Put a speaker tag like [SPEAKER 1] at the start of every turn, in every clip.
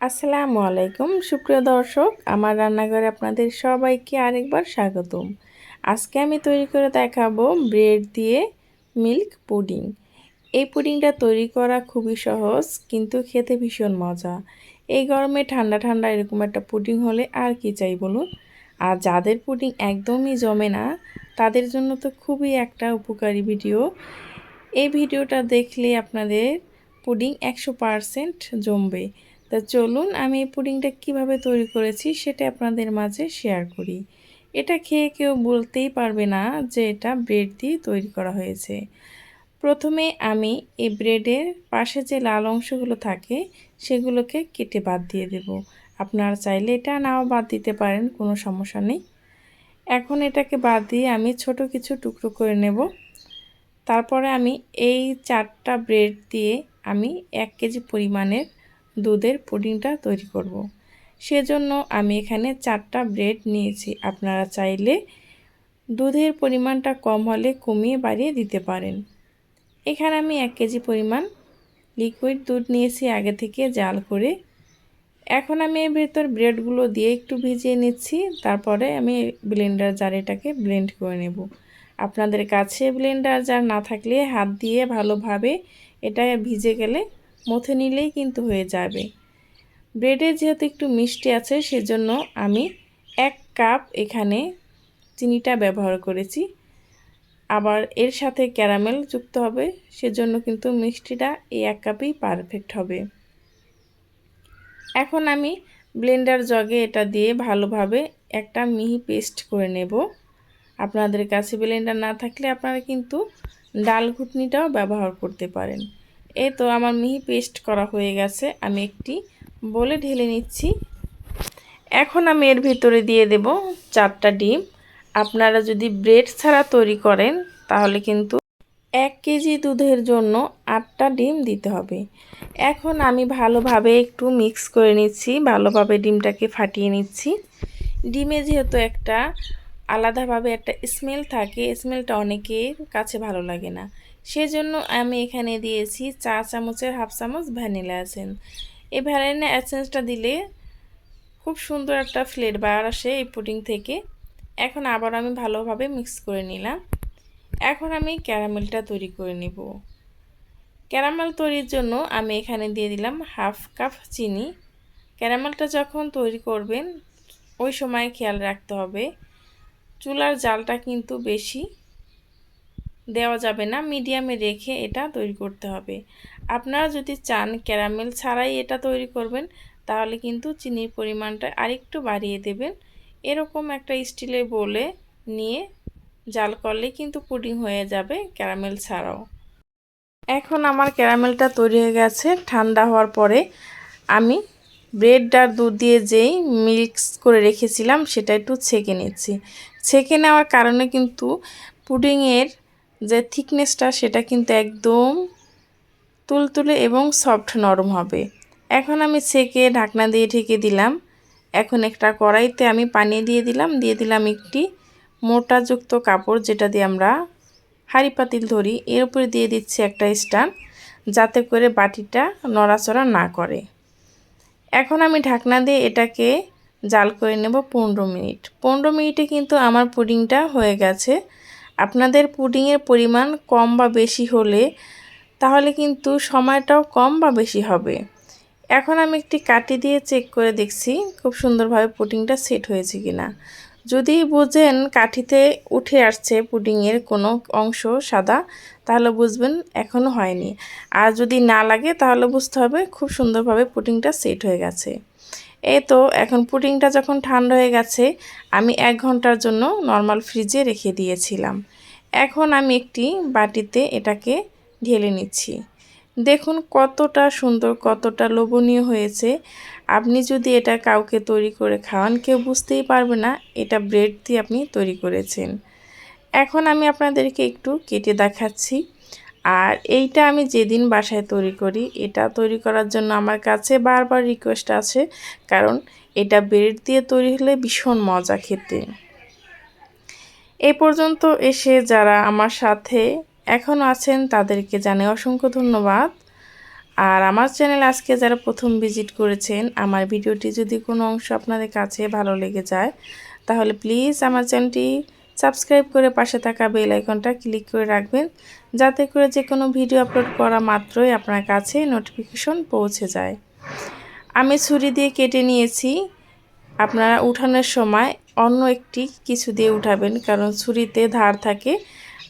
[SPEAKER 1] আসসালামু আলাইকুম, সুপ্রিয় দর্শক, আমার রান্নাঘরে আপনাদের সবাইকে আরেকবার স্বাগতম। আজকে আমি তৈরি করে দেখাবো ব্রেড দিয়ে মিল্ক পুডিং। এই পুডিংটা তৈরি করা খুবই সহজ, কিন্তু খেতে ভীষণ মজা। এই গরমে ঠান্ডা ঠান্ডা এরকম একটা পুডিং হলে আর কি চাই বলুন? আর যাদের পুডিং একদমই জমে না, তাদের জন্য তো খুবই একটা উপকারী ভিডিও। এই ভিডিওটা দেখলে আপনাদের পুডিং একশো পারসেন্ট জমবে। তা চলুন আমি এই পুডিংটা কীভাবে তৈরি করেছি সেটা আপনাদের মাঝে শেয়ার করি। এটা খেয়ে কেউ বলতেই পারবে না যে এটা ব্রেড দিয়ে তৈরি করা হয়েছে। প্রথমে আমি এই ব্রেডের পাশে যে লাল অংশগুলো থাকে সেগুলোকে কেটে বাদ দিয়ে দেব। আপনারা চাইলে এটা নাও বাদ দিতে পারেন, কোনো সমস্যা নেই। এখন এটাকে বাদ দিয়ে আমি ছোট কিছু টুকরো করে নেব। তারপরে আমি এই চারটা ব্রেড দিয়ে আমি এক কেজি পরিমাণের দুধের পুডিংটা তৈরি করব। সেজন্য আমি এখানে চারটা ব্রেড নিয়েছি। আপনারা চাইলে দুধের পরিমাণটা কম হলে কমিয়ে বাড়িয়ে দিতে পারেন। এখানে আমি এক কেজি পরিমাণ লিকুইড দুধ নিয়েছি আগে থেকে জাল করে। এখন আমি এর ভেতর ব্রেডগুলো দিয়ে একটু ভিজিয়ে নিচ্ছি। তারপরে আমি ব্লেন্ডার জারেটাকে ব্লেন্ড করে নেব। আপনাদের কাছে ব্লেন্ডার জার না থাকলে হাত দিয়ে ভালোভাবে এটা ভিজে গেলে মথে নিলেই কিন্তু হয়ে যাবে। ব্রেডে যেহেতু একটু মিষ্টি আছে, সেজন্য আমি এক কাপ এখানে চিনিটা ব্যবহার করেছি। আবার এর সাথে ক্যারামেল যুক্ত হবে, সেজন্য কিন্তু মিষ্টিটা এই এক কাপেই পারফেক্ট হবে। এখন আমি ব্লেন্ডার জগে এটা দিয়ে ভালোভাবে একটা মিহি পেস্ট করে নেব। আপনাদের কাছে ব্লেন্ডার না থাকলে আপনারা কিন্তু ডাল ঘুটনিটাও ব্যবহার করতে পারেন। এই তো আমার মিহি পেস্ট করা হয়ে গেছে। আমি একটি বলে ঢেলে নিচ্ছি। এখন আমি এর ভিতরে দিয়ে দেব চারটা ডিম। আপনারা যদি ব্রেড ছাড়া তৈরি করেন, তাহলে কিন্তু এক কেজি দুধের জন্য আটটা ডিম দিতে হবে। এখন আমি ভালোভাবে একটু মিক্স করে নিচ্ছি, ভালোভাবে ডিমটাকে ফাটিয়ে নিচ্ছি। ডিমে যেহেতু একটা আলাদাভাবে একটা স্মেল থাকে স্মেলটা অনেকের কাছে ভালো লাগে না। সেজন্য আমি এখানে দিয়েছি চা চামচের হাফ চামচ ভ্যানিলা এসেন্স এই ভ্যানিলা এসেন্সটা দিলে খুব সুন্দর একটা ফ্লেভার আসে এই পুডিং থেকে। এখন আবার আমি ভালোভাবে মিক্স করে নিলাম। এখন আমি ক্যারামেলটা তৈরি করে নিব। ক্যারামেল তৈরির জন্য আমি এখানে দিয়ে দিলাম হাফ কাপ চিনি। ক্যারামেলটা যখন তৈরি করবেন, ওই সময় খেয়াল রাখতে হবে। চুলার জালটা কিন্তু বেশি দেওয়া যাবে না, মিডিয়ামে রেখে এটা তৈরি করতে হবে। আপনারা যদি চান ক্যারামেল ছাড়াই এটা তৈরি করবেন, তাহলে কিন্তু চিনির পরিমাণটা আরেকটু বাড়িয়ে দেবেন। এরকম একটা স্টিলে বলে নিয়ে জাল করলে কিন্তু পুডিং হয়ে যাবে ক্যারামেল ছাড়াও। এখন আমার ক্যারামেলটা তৈরি হয়ে গেছে, ঠান্ডা হওয়ার পরে আমি ব্রেড আর দুধ দিয়ে যেই মিক্স করে রেখেছিলাম সেটা একটু ছেঁকে নিচ্ছি। ছেঁকে নেওয়ার কারণে কিন্তু পুডিংয়ের যে থিকনেসটা, সেটা কিন্তু একদম তুলতুলে এবং সফট নরম হবে। এখন আমি ছেঁকে ঢাকনা দিয়ে ঢেকে দিলাম। এখন একটা কড়াইতে আমি পানি দিয়ে দিলাম। দিয়ে দিলাম একটি মোটাযুক্ত কাপড়, যেটা দিয়ে আমরা হাঁড়ি পাতিল ধরি। এর উপরে দিয়ে দিচ্ছি একটা স্টান, যাতে করে বাটিটা নড়াচড়া না করে। এখন আমি ঢাকনা দিয়ে এটাকে জাল করে নেব পনেরো মিনিট। পনেরো মিনিটে কিন্তু আমার পুডিংটা হয়ে গেছে। আপনাদের পুডিংয়ের পরিমাণ কম বা বেশি হলে তাহলে কিন্তু সময়টাও কম বা বেশি হবে। এখন আমি একটি কাটি দিয়ে চেক করে দেখছি খুব সুন্দরভাবে পুডিংটা সেট হয়েছে কিনা। যদি বুঝেন কাঠিতে উঠে আসছে পুডিংয়ের কোনো অংশ সাদা, তাহলে বুঝবেন এখনও হয়নি। আর যদি না লাগে, তাহলে বুঝতে হবে খুব সুন্দরভাবে পুডিংটা সেট হয়ে গেছে। এই তো, এখন পুডিংটা যখন ঠান্ডা হয়ে গেছে, আমি এক ঘণ্টার জন্য নর্মাল ফ্রিজে রেখে দিয়েছিলাম। এখন আমি একটি বাটিতে এটাকে ঢেলে নিচ্ছি। দেখুন কতটা সুন্দর, কতটা লোভনীয় হয়েছে। আপনি যদি এটা কাউকে তৈরি করে খাওয়ান, কেউ বুঝতেই পারবে না এটা ব্রেড দিয়ে আপনি তৈরি করেছেন। এখন আমি আপনাদেরকে একটু কেটে দেখাচ্ছি। আর এইটা আমি যেদিন বাসায় তৈরি করি, এটা তৈরি করার জন্য আমার কাছে বারবার রিকোয়েস্ট আছে। কারণ এটা ব্রেড দিয়ে তৈরি হলে ভীষণ মজা খেতে। এ পর্যন্ত এসে যারা আমার সাথে এখনও আছেন, তাদেরকে জানে অসংখ্য ধন্যবাদ। আর আমার চ্যানেল আজকে যারা প্রথম ভিজিট করেছেন, আমার ভিডিওটি যদি কোনো অংশ আপনাদের কাছে ভালো লেগে যায়, তাহলে প্লিজ আমার চ্যানেলটি সাবস্ক্রাইব করে পাশে থাকা বেল আইকনটা ক্লিক করে রাখবেন, যাতে করে যে কোনো ভিডিও আপলোড করা মাত্রই আপনার কাছে নোটিফিকেশন পৌঁছে যায়। আমি ছুরি দিয়ে কেটে নিয়েছি। আপনারা উঠানোর সময় অন্য একটি কিছু দিয়ে উঠাবেন, কারণ ছুরিতে ধার থাকে।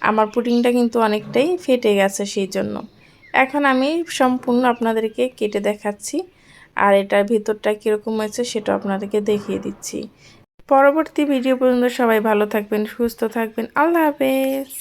[SPEAKER 1] আমার পুটিংটা কিন্তু অনেকটাই ফেটে গেছে সেই জন্য এখন আমি সম্পূর্ণ আপনাদেরকে কেটে দেখাচ্ছি, আর এটার ভিতরটা কীরকম হয়েছে সেটা আপনাদেরকে দেখিয়ে দিচ্ছি। পরবর্তী ভিডিও পর্যন্ত সবাই ভালো থাকবেন সুস্থ থাকবেন। আল্লাহ হাফেজ।